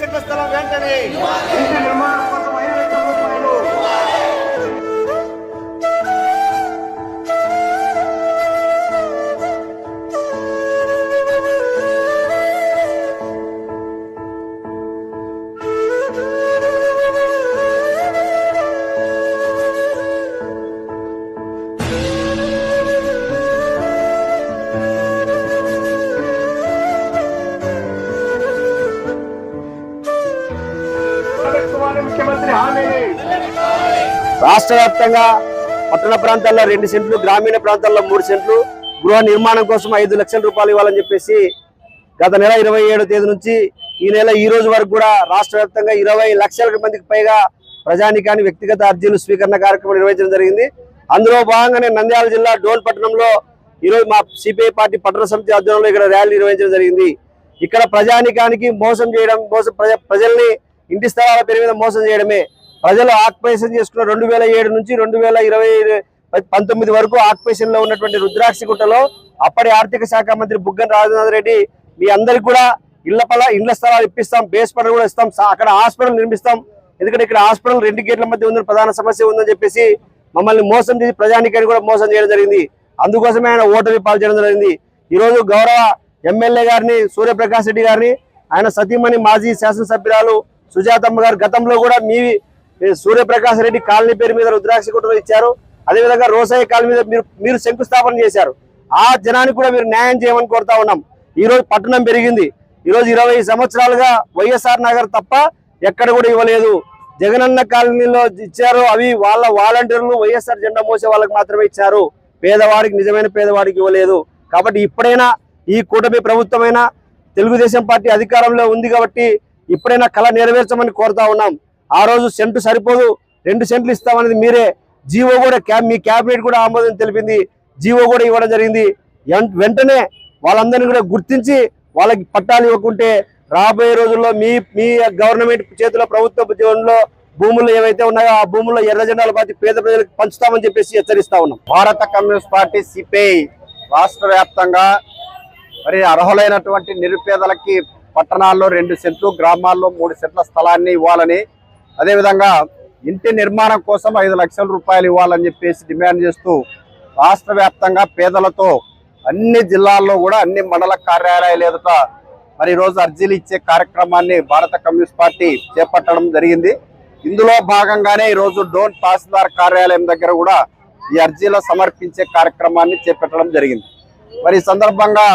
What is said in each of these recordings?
సెంట్ల స్థలం వెంటనే. రాష్ట్ర వ్యాప్తంగా పట్టణ ప్రాంతాల్లో రెండు సెంట్లు గ్రామీణ ప్రాంతాల్లో మూడు సెంట్లు గృహ నిర్మాణం కోసం ఐదు లక్షల రూపాయలు ఇవ్వాలని చెప్పేసి గత నెల ఇరవై ఏడో తేదీ నుంచి ఈ నెల ఈ రోజు వరకు కూడా రాష్ట్ర వ్యాప్తంగా ఇరవై లక్షల మందికి పైగా ప్రజానికాన్ని వ్యక్తిగత అర్జీలు స్వీకరణ కార్యక్రమం నిర్వహించడం జరిగింది. అందులో భాగంగానే నంద్యాల జిల్లా డోన్ పట్టణంలో ఈరోజు మా సిపిఐ పార్టీ పట్టణ సమితి ఆధ్వర్యంలో ఇక్కడ ర్యాలీ నిర్వహించడం జరిగింది. ఇక్కడ ప్రజానికానికి మోసం చేయడం మోసం ప్రజ ప్రజల్ని ఇంటి స్థలాల పేరు మీద మోసం చేయడమే. ప్రజలు ఆక్పేషన్ చేసుకున్న రెండు వేల ఏడు నుంచి రెండు వేల ఇరవై పంతొమ్మిది వరకు ఆక్పేషన్లో ఉన్నటువంటి రుద్రాక్షిగుట్టలో అప్పటి ఆర్థిక శాఖ మంత్రి బుగ్గన రాజనాథ్ రెడ్డి మీ అందరికి కూడా ఇళ్ళ పల ఇండ్ల స్థలాలు ఇప్పిస్తాం బేస్ పనులు కూడా ఇస్తాం అక్కడ హాస్పిటల్ నిర్మిస్తాం. ఎందుకంటే ఇక్కడ హాస్పిటల్ రెండు గేట్ల మధ్య ఉందని ప్రధాన సమస్య ఉందని చెప్పేసి మమ్మల్ని మోసం చేసి ప్రజానికాన్ని కూడా మోసం చేయడం జరిగింది. అందుకోసమే ఆయన ఓటమి పాల్చేయడం జరిగింది. ఈరోజు గౌరవ ఎమ్మెల్యే గారిని సూర్యప్రకాష్ రెడ్డి గారిని ఆయన సతీమణి మాజీ శాసనసభ్యురాలు సుజాతమ్మ గారు గతంలో కూడా మీ సూర్యప్రకాశ్ రెడ్డి కాలనీ పేరు మీద రుద్రాక్ష కుటుంబం ఇచ్చారు. అదేవిధంగా రోసయ్య కాలనీ మీద మీరు మీరు శంకుస్థాపన చేశారు. ఆ జనానికి కూడా మీరు న్యాయం చేయమని కోరుతా ఉన్నాం. ఈ రోజు పట్టణం పెరిగింది. ఈ రోజు ఇరవై సంవత్సరాలుగా వైఎస్ఆర్ నగర్ తప్ప ఎక్కడ కూడా ఇవ్వలేదు. జగనన్న కాలనీలో ఇచ్చారు. అవి వాళ్ళ వాలంటీర్లు వైఎస్ఆర్ జెండా మోసే వాళ్ళకి మాత్రమే ఇచ్చారు. పేదవాడికి నిజమైన పేదవాడికి ఇవ్వలేదు. కాబట్టి ఇప్పుడైనా ఈ కూటమి ప్రభుత్వమైనా తెలుగుదేశం పార్టీ అధికారంలో ఉంది కాబట్టి ఇప్పుడైనా కళ నెరవేర్చమని కోరుతా ఉన్నాం. ఆ రోజు సెంటు సరిపోదు. రెండు సెంట్లు ఇస్తామనేది మీరే. జీవో కూడా క్యాబ్ మీ క్యాబినెట్ కూడా ఆమోదం తెలిపింది. జీవో కూడా ఇవ్వడం జరిగింది. వెంటనే వాళ్ళందరినీ కూడా గుర్తించి వాళ్ళకి పట్టాలు ఇవ్వకుంటే రాబోయే రోజుల్లో మీ మీ గవర్నమెంట్ చేతిలో ప్రభుత్వ జీవనంలో భూములు ఏవైతే ఉన్నాయో ఆ భూముల్లో ఎర్ర జెండాలు పాతి పేద ప్రజలకు పంచుతామని చెప్పేసి హెచ్చరిస్తా ఉన్నాం. భారత కమ్యూనిస్ట్ పార్టీ సిపిఐ రాష్ట్ర వ్యాప్తంగా మరి అర్హులైనటువంటి నిరుపేదలకి పట్టణాల్లో రెండు సెంట్లు గ్రామాల్లో మూడు సెంట్ల స్థలాన్ని ఇవ్వాలని. అదేవిధంగా ఇంటి నిర్మాణం కోసం ఐదు లక్షల రూపాయలు ఇవ్వాలని చెప్పేసి డిమాండ్ చేస్తూ రాష్ట్ర వ్యాప్తంగా పేదలతో అన్ని జిల్లాల్లో కూడా అన్ని మండల కార్యాలయాలు ఎదుట మరి ఈరోజు అర్జీలు ఇచ్చే కార్యక్రమాన్ని భారత కమ్యూనిస్ట్ పార్టీ చేపట్టడం జరిగింది. ఇందులో భాగంగానే ఈరోజు డోన్ తహసీల్దార్ కార్యాలయం దగ్గర కూడా ఈ అర్జీలు సమర్పించే కార్యక్రమాన్ని చేపట్టడం జరిగింది. మరి సందర్భంగా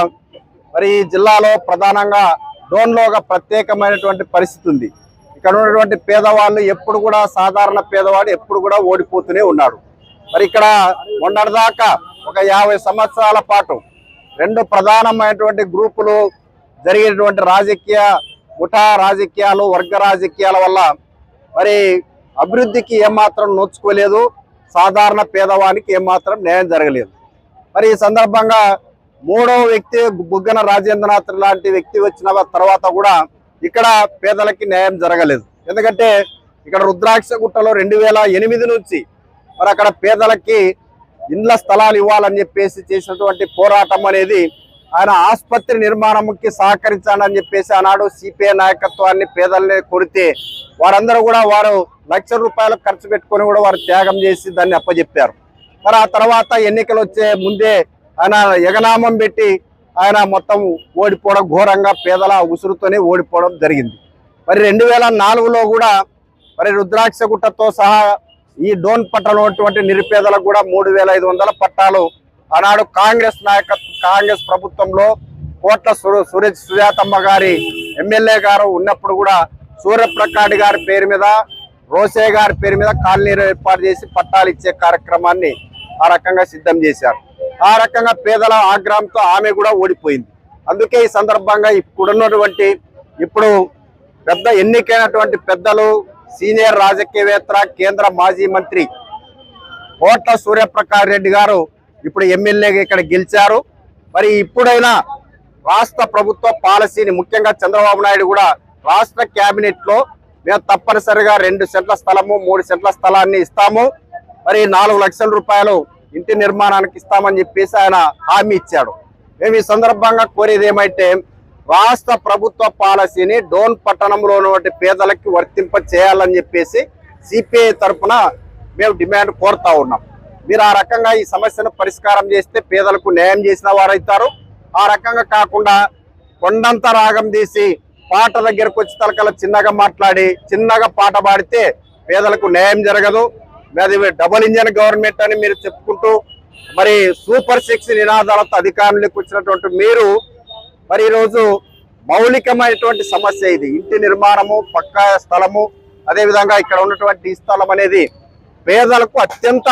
మరి ఈ జిల్లాలో ప్రధానంగా డోన్లో ఒక ప్రత్యేకమైనటువంటి పరిస్థితి ఉంది. ఇక్కడ ఉన్నటువంటి పేదవాళ్ళు ఎప్పుడు కూడా సాధారణ పేదవాడు ఎప్పుడు కూడా ఓడిపోతూనే ఉన్నాడు మరి ఇక్కడ మొన్నటిదాకా ఒక యాభై సంవత్సరాల పాటు రెండు ప్రధానమైనటువంటి గ్రూపులు జరిగినటువంటి రాజకీయ ముఠా రాజకీయాలు వర్గ రాజకీయాల వల్ల మరి అభివృద్ధికి ఏమాత్రం నోచుకోలేదు. సాధారణ పేదవానికి ఏమాత్రం న్యాయం జరగలేదు. మరి ఈ సందర్భంగా మూడో వ్యక్తి బుగ్గన రాజేంద్రనాథ్ లాంటి వ్యక్తి వచ్చిన తర్వాత కూడా ఇక్కడ పేదలకి న్యాయం జరగలేదు. ఎందుకంటే ఇక్కడ రుద్రాక్ష గుట్టలో రెండు వేల ఎనిమిది నుంచి మరి అక్కడ పేదలకి ఇండ్ల స్థలాలు ఇవ్వాలని చెప్పేసి చేసినటువంటి పోరాటం అనేది ఆయన ఆసుపత్రి నిర్మాణంకి సహకరించాలని చెప్పేసి ఆనాడు సిపిఐ నాయకత్వాన్ని పేదల్ని కొరితే వారందరూ కూడా వారు లక్ష రూపాయలు ఖర్చు పెట్టుకొని కూడా వారు త్యాగం చేసి దాన్ని అప్పచెప్పారు మరి ఆ తర్వాత ఎన్నికలు వచ్చే ముందే ఆయన ఎగనామం పెట్టి ఆయన మొత్తం ఓడిపోవడం ఘోరంగా పేదల ఉసురుతోనే ఓడిపోవడం జరిగింది. మరి రెండు వేల నాలుగులో కూడా మరి రుద్రాక్ష గుట్టతో సహా ఈ డోన్ పట్టణంలో ఉన్నటువంటి నిరుపేదలకు కూడా మూడు వేల ఐదు వందల పట్టాలు ఆనాడు కాంగ్రెస్ నాయక కాంగ్రెస్ ప్రభుత్వంలో కోట్ల సురే సురేష్ సుజాతమ్మ గారి ఎమ్మెల్యే గారు ఉన్నప్పుడు కూడా సూర్యప్రకాష్ గారి పేరు మీద రోసే గారి పేరు మీద కాలనీలు ఏర్పాటు చేసి పట్టాలు ఇచ్చే కార్యక్రమాన్ని ఆ రకంగా సిద్ధం చేశారు. ఆ రకంగా పేదల ఆగ్రహంతో ఆమె కూడా ఓడిపోయింది. అందుకే ఈ సందర్భంగా ఇప్పుడున్నటువంటి ఇప్పుడు పెద్ద ఎన్నికైనటువంటి పెద్దలు సీనియర్ రాజకీయవేత్త కేంద్ర మాజీ మంత్రి కోట్ల సూర్యప్రకాష్ రెడ్డి గారు ఇప్పుడు ఎమ్మెల్యేగా ఇక్కడ గెలిచారు. మరి ఇప్పుడైనా రాష్ట్ర ప్రభుత్వ పాలసీని ముఖ్యంగా చంద్రబాబు నాయుడు కూడా రాష్ట్ర క్యాబినెట్లో మేము తప్పనిసరిగా రెండు సెంట్ల స్థలము మూడు సెంట్ల స్థలాన్ని ఇస్తాము. మరి నాలుగు లక్షల రూపాయలు ఇంటి నిర్మాణానికి ఇస్తామని చెప్పేసి ఆయన హామీ ఇచ్చాడు. మేము ఈ సందర్భంగా కోరేది ఏమైతే రాష్ట్ర ప్రభుత్వ పాలసీని డోన్ పట్టణంలో ఉన్నటువంటి పేదలకి వర్తింప చేయాలని చెప్పేసి సిపిఐ తరఫున మేము డిమాండ్ కోరుతా ఉన్నాం. మీరు ఆ రకంగా ఈ సమస్యను పరిష్కారం చేస్తే పేదలకు న్యాయం చేసిన వారైతారు ఆ రకంగా కాకుండా కొండంత రాగం తీసి పాట దగ్గరకు వచ్చి తలకల చిన్నగా మాట్లాడి చిన్నగా పాట పాడితే పేదలకు న్యాయం జరగదు. అది డబుల్ ఇంజన్ గవర్నమెంట్ అని మీరు చెప్పుకుంటూ మరి సూపర్ సిక్స్ నినాదాలతో అధికారంలోకి వచ్చినటువంటి మీరు మరి ఈరోజు మౌలికమైనటువంటి సమస్య ఇది. ఇంటి నిర్మాణము పక్కా స్థలము అదేవిధంగా ఇక్కడ ఉన్నటువంటి ఈ స్థలం అనేది పేదలకు అత్యంత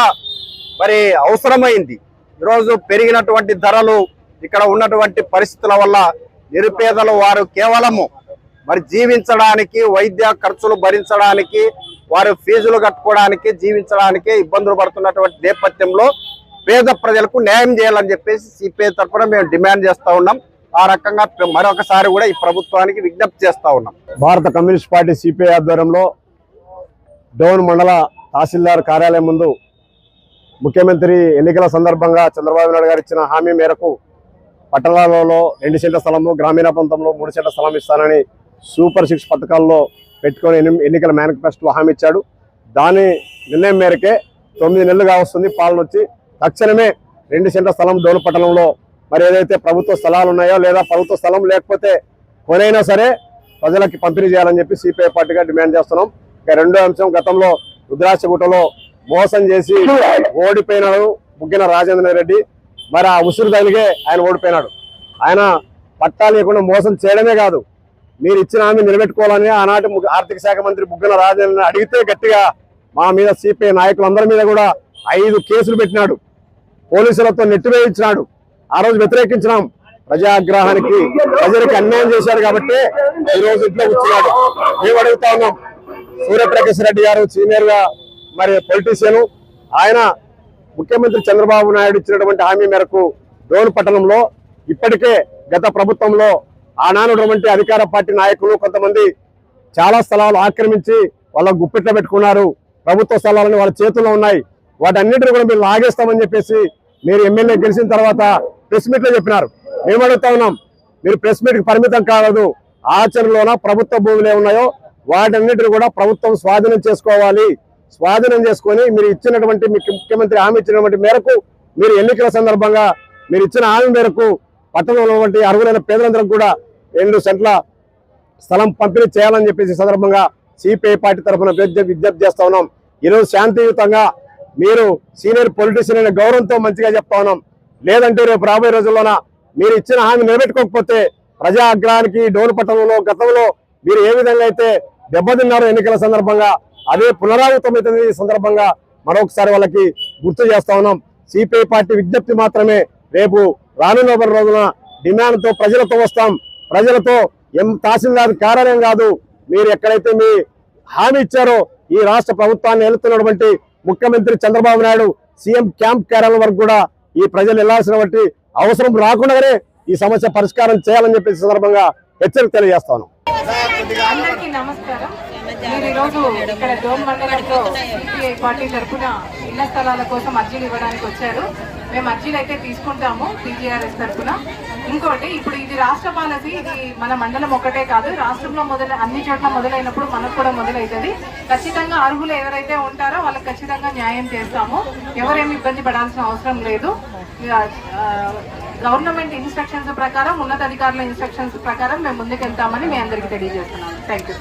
మరి అవసరమైంది. ఈరోజు పెరిగినటువంటి ధరలు ఇక్కడ ఉన్నటువంటి పరిస్థితుల వల్ల నిరుపేదలు వారు కేవలము మరి జీవించడానికి వైద్య ఖర్చులు భరించడానికి వారు ఫీజులు కట్టుకోవడానికి జీవించడానికి ఇబ్బందులు పడుతున్నటువంటి నేపథ్యంలో పేద ప్రజలకు న్యాయం చేయాలని చెప్పేసి సిపిఐ తరఫున మేము డిమాండ్ చేస్తూ ఉన్నాం. ఆ రకంగా మరొకసారి కూడా ఈ ప్రభుత్వానికి విజ్ఞప్తి చేస్తూ ఉన్నాం. భారత కమ్యూనిస్ట్ పార్టీ సిపిఐ ఆధ్వర్యంలో డోన్ మండల తహసీల్దార్ కార్యాలయం ముందు ముఖ్యమంత్రి ఎన్నికల సందర్భంగా చంద్రబాబు నాయుడు గారు ఇచ్చిన హామీ మేరకు పట్టణాలలో రెండు సెంట్ల స్థలము గ్రామీణ ప్రాంతంలో మూడు సెంట్ల స్థలం ఇస్తానని సూపర్ సిక్స్ పథకాల్లో పెట్టుకొని ఎన్ని- ఎన్నికల మేనిఫెస్టోలో హామీ ఇచ్చాడు. దాని నిర్ణయం మేరకే తొమ్మిది నెలలుగా వస్తుంది పాలన వచ్చి తక్షణమే రెండు సెంట్ల స్థలం డోన్ పట్టణంలో మరి ఏదైతే ప్రభుత్వ స్థలాలు ఉన్నాయో లేదా ప్రభుత్వ స్థలం లేకపోతే కొనైనా సరే ప్రజలకి పంపిణీ చేయాలని చెప్పి సిపిఐ పార్టీగా డిమాండ్ చేస్తున్నాం. ఇక రెండో అంశం గతంలో రుద్రాక్షగుట్టలో మోసం చేసి ఓడిపోయినాడు ముగ్గిన రాజేంద్ర రెడ్డి. మరి ఆ ఉసురు తగిలిగే ఆయన ఓడిపోయినాడు. ఆయన పట్టా లేకుండా మోసం చేయడమే కాదు మీరు ఇచ్చిన హామీ నిలబెట్టుకోవాలని ఆనాటి ఆర్థిక శాఖ మంత్రి బుగ్గన రాజేంద్ర అడిగితే గట్టిగా మా మీద సిపిఐ నాయకులందరి మీద కూడా ఐదు కేసులు పెట్టినాడు. పోలీసులతో నెట్టివేయించినాడు ఆ రోజు వ్యతిరేకించినాం. ప్రజాగ్రహానికి ప్రజలకు అన్యాయం చేశారు కాబట్టి ఈ రోజు ఇంట్లో కూర్చున్నాడు. మేము అడుగుతా ఉన్నాం. సూర్యప్రకాశ్ రెడ్డి గారు సీనియర్గా మరి పొలిటీషియన్. ఆయన ముఖ్యమంత్రి చంద్రబాబు నాయుడు ఇచ్చినటువంటి హామీ మేరకు డోన్ పట్టణంలో ఇప్పటికే గత ప్రభుత్వంలో ఆనాడున్నటువంటి అధికార పార్టీ నాయకులు కొంతమంది చాలా స్థలాలు ఆక్రమించి వాళ్ళ గుప్పిట్లో పెట్టుకున్నారు. ప్రభుత్వ స్థలాలను వాళ్ళ చేతుల్లో ఉన్నాయి. వాటన్నిటిని కూడా మీరు లాగేస్తామని చెప్పేసి మీరు ఎమ్మెల్యే గెలిచిన తర్వాత ప్రెస్ మీట్లో చెప్పినారు. మేము అడుగుతా ఉన్నాం మీరు ప్రెస్ మీట్కి పరిమితం కావద్దు. ఆచరణలోన ప్రభుత్వ భూములు ఏమున్నాయో ఉన్నాయో వాటన్నిటిని కూడా ప్రభుత్వం స్వాధీనం చేసుకోవాలి. స్వాధీనం చేసుకొని మీరు ఇచ్చినటువంటి మీకు ముఖ్యమంత్రి హామీ ఇచ్చినటువంటి మేరకు మీరు ఎన్నికల సందర్భంగా మీరు ఇచ్చిన హామీ మేరకు పట్టణంలో వంటి అర్హులైన పేదలందరికీ కూడా రెండు సెంట్ల స్థలం పంపిణీ చేయాలని చెప్పేసి సందర్భంగా సిపిఐ పార్టీ తరఫున విజ్ఞప్తి విజ్ఞప్తి చేస్తా ఉన్నాం. ఈరోజు శాంతియుతంగా మీరు సీనియర్ పొలిటీషియన్ అనే గౌరవంతో మంచిగా చెప్తా ఉన్నాం. లేదంటే రేపు రాబోయే రోజుల్లోన మీరు ఇచ్చిన హామీ నిలబెట్టుకోకపోతే ప్రజా ఆగ్రహానికి డోలు పట్టణంలో గతంలో మీరు ఏ విధంగా అయితే దెబ్బతిన్నారో ఎన్నికల సందర్భంగా అదే పునరావృతమవుతుంది ఈ సందర్భంగా మరొకసారి వాళ్ళకి గుర్తు చేస్తా ఉన్నాం. సిపిఐ పార్టీ విజ్ఞప్తి మాత్రమే రేపు రానున్న రోజున డిమాండ్తో ప్రజలతో వస్తాం. ప్రజలతో ఎం తహసీల్దార్ కార్యాలయం కాదు. మీరు ఎక్కడైతే మీ హామీ ఇచ్చారో ఈ రాష్ట్ర ప్రభుత్వాన్ని వెళుతున్నటువంటి ముఖ్యమంత్రి చంద్రబాబు నాయుడు సీఎం క్యాంప్ కార్యాలయం వరకు కూడా ఈ ప్రజలు వెళ్ళాల్సినటువంటి అవసరం రాకుండానే ఈ సమస్య పరిష్కారం చేయాలని చెప్పి సందర్భంగా హెచ్చరిక తెలియజేస్తాను నమస్కారం. మీరు ఈరోజు ఇక్కడ డోమ్ మండలంలో సిపిఐ పార్టీ తరఫున ఇళ్ళ స్థలాల కోసం అర్జీలు ఇవ్వడానికి వచ్చారు. మేము అర్జీలు అయితే తీసుకుంటాము పీజీఆర్ఎస్ తరఫున ఇంకోటి ఇప్పుడు ఇది రాష్ట్ర పాలసీ ఇది మన మండలం ఒకటే కాదు. రాష్ట్రంలో మొదల అన్ని చోట్ల మొదలైనప్పుడు మనకు కూడా మొదలవుతుంది ఖచ్చితంగా అర్హులు ఎవరైతే ఉంటారో వాళ్ళకి ఖచ్చితంగా న్యాయం చేస్తాము. ఎవరేమి ఇబ్బంది పడాల్సిన అవసరం లేదు. గవర్నమెంట్ ఇన్స్ట్రక్షన్స్ ప్రకారం ఉన్నతాధికారుల ఇన్స్ట్రక్షన్స్ ప్రకారం మేము ముందుకెళ్తామని మీ అందరికీ తెలియజేస్తున్నాను. Thank you